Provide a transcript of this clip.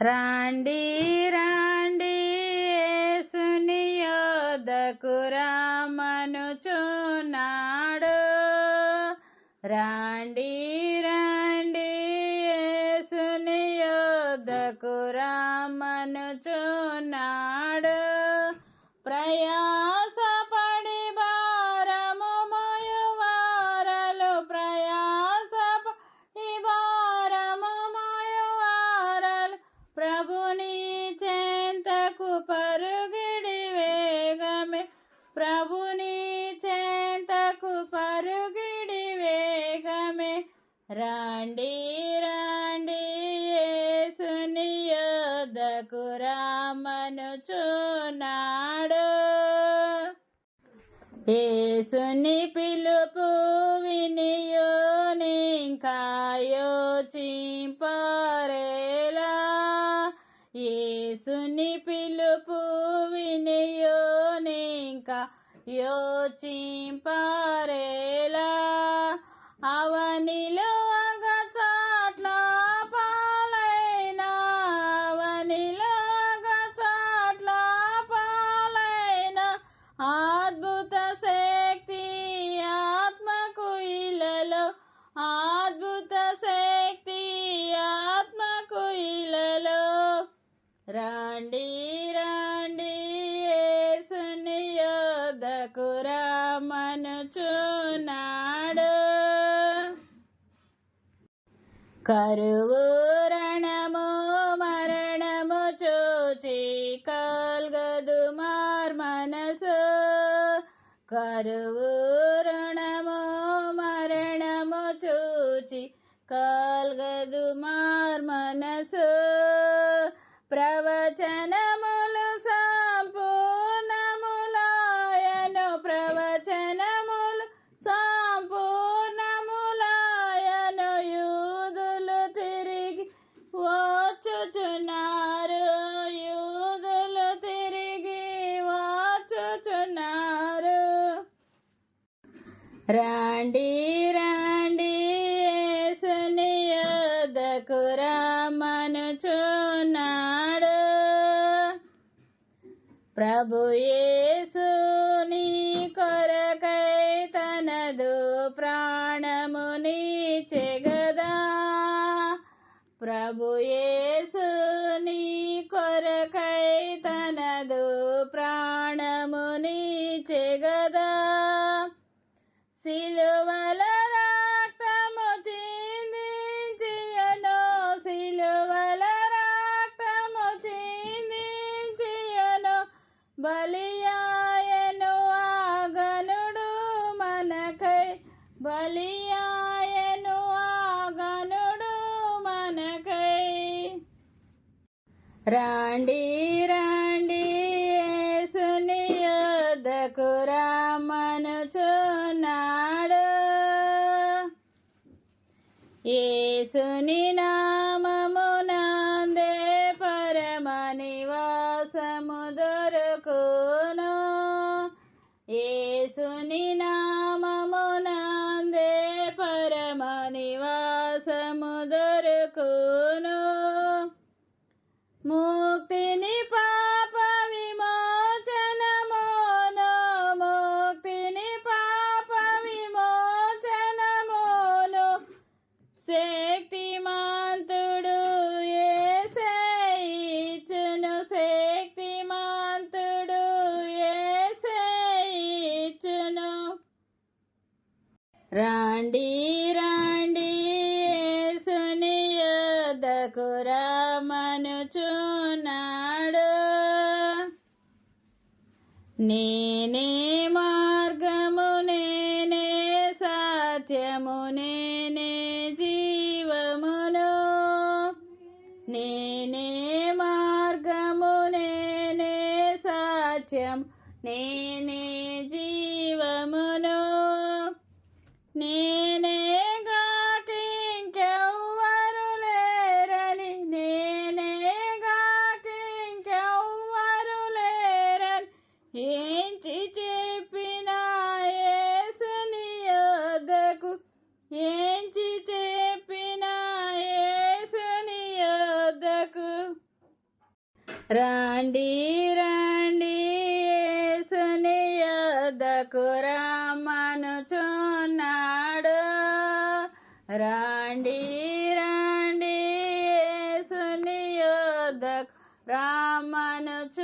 రాండి రాండి యేసుని యొద్దకు రామనుచున్నాడు రాండి రాండి రాండి రాండి యేసుని యొద్దకు రామనుచున్నాడు యేసుని పిలుపు వినియోనింకాయోచింపరేలా యేసుని పిలుపు వినియోనింకా యోచింపరేలా. అవని రాండి రాండి యేసుని యొద్దకు రామనుచున్నాడు కరువు రణము మరణము చూచి కల్గదు మార్మనసు కరువు రణము మరణము చూచి కల్గదు మార్మనసు ప్రవచనములు సంపూర్ణములాయను ప్రవచనములు సంపూర్ణములాయను యూదులు తిరిగి వచ్చుచున్నారు. యూదులు తిరిగి వచ్చుచున్నారు. రాండి రా ప్రభు యేసుని కొరకై తనదు ప్రాణముని చెగదా. ప్రభు బలియాయను ఆగనుడు మనకై. బలియాయను ఆగనుడు మనకై. రాండి రాండి యేసుని యొద్దకు రామనుచున్నాడు యేసుని నామమునందే పరమని రాండి రాండి సునియోదకు యొద్దకు రామనుచున్నాడు. నేనే మార్గము నేనే సత్యము నేనే జీవమును. నేనే మార్గము నేనే సత్యం నేనే జీ నేనే గాకింకెవ్వరు లేరని నేనే గాకింకెవ్వరు లేరని. ఏంచి చెప్పిన యేసుని యొద్దకు? ఏంచి చెప్పిన యేసుని యొద్దకు? రాండి రాండి యేసుని యొద్దకు రాండి రాండి యేసుని యొద్దకు రమ్మనుచున్నాడు